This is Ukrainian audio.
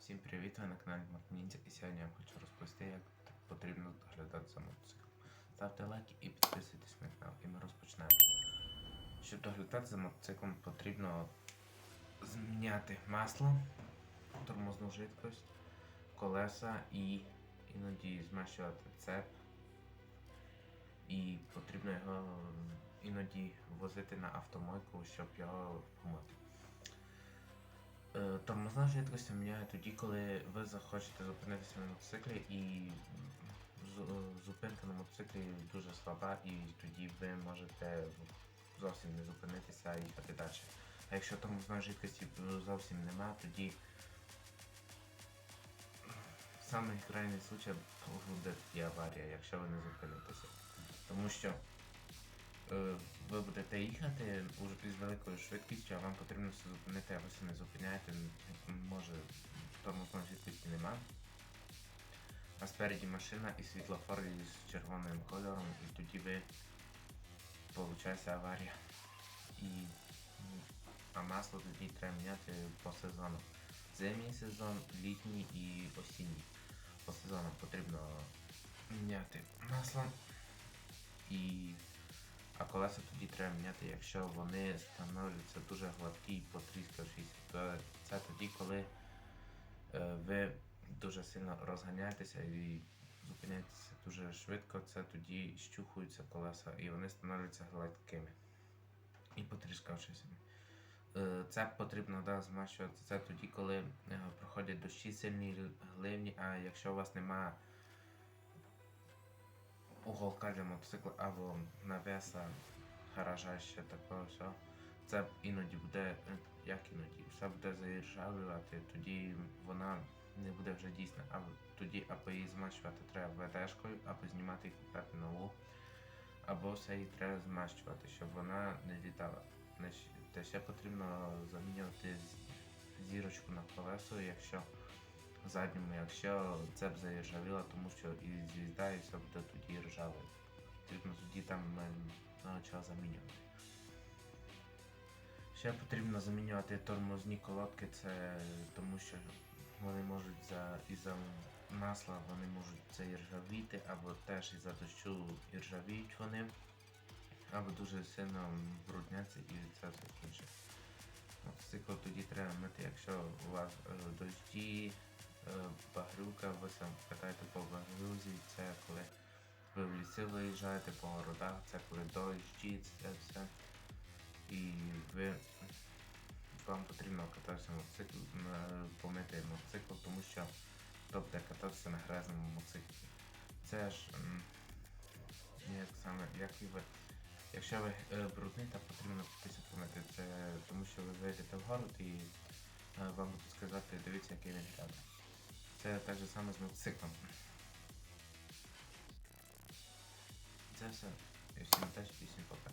Всім привіт! Ви на каналі Мартинінця і сьогодні я вам хочу розповісти, як потрібно доглядати за мотоциклом. Ставте лайки і підписуйтесь на канал, і ми розпочнемо. Щоб доглядати за мотоциклом, потрібно зміняти масло, тормозну жидкость, колеса і іноді змащувати цеп. І потрібно його іноді возити на автомойку, щоб його помити. Тормозна жидкость міняє тоді, коли ви захочете зупинитися на мотоциклі і зупинка на мотоциклі дуже слаба, і тоді ви можете зовсім не зупинитися і їхати далі. А якщо тормозної жидкості зовсім нема, тоді саме крайній случай буде і аварія, якщо ви не зупинитеся. Тому що ви будете їхати уже з великою швидкістю, а вам потрібно все зупинити, а ви все не зупиняєте, може тормозної швидкості нема. А спереді машина і світлофор з червоним кольором, і тоді ви виходить аварія. І, а масло тоді треба міняти по сезону. Зимній сезон, літній і осінній. По сезону потрібно міняти масло і а колеса тоді треба міняти, якщо вони становляться дуже гладкі і потріскавшись. То Це тоді, коли е, ви дуже сильно розганяєтеся і зупиняєтеся дуже швидко, це тоді щухуються колеса і вони становляться гладкими і потріскавшися. Е, Це потрібно да, змащувати це тоді, коли е, проходять дощі сильні гливні, а якщо у вас немає уголка для мотоцикла або навеса, гаража ще такого всього. Це іноді буде, е, як іноді, все буде заіржавлювати, тоді вона не буде вже дійсна. А тоді або її змащувати треба ведешкою, або знімати і купляти нову, або все її треба змащувати, щоб вона не літала. Та ще потрібно замінювати зірочку на колесо, якщо задньому, якщо цеп заіржавіла, тому що і звізда, і все буде тоді ржаве. Потрібно тоді там на замінювати. Ще потрібно замінювати тормозні колодки, це тому що вони можуть за із-за масла вони можуть заіржавіти, або теж із-за дощу іржавіють вони, або дуже сильно брудняться і це все інше. Мотоцикл тоді треба мити, якщо у вас е, дощі, е, багрюка, ви катаєте по багрюзі, це коли ви в ліси виїжджаєте по городах, це коли дощі, це все. І ви вам потрібно кататися мотоцикл, на- помити мотоцикл, тому що хто кататися на грязному мотоциклі. Це ж як саме, як і ви. Якщо ви е, брудний, то потрібно піти помити. Це тому що ви вийдете в город і е, вам будуть сказати, дивіться, який він грязний. Це так же саме з мотоциклом. Це все. І всім удачі, всім пока.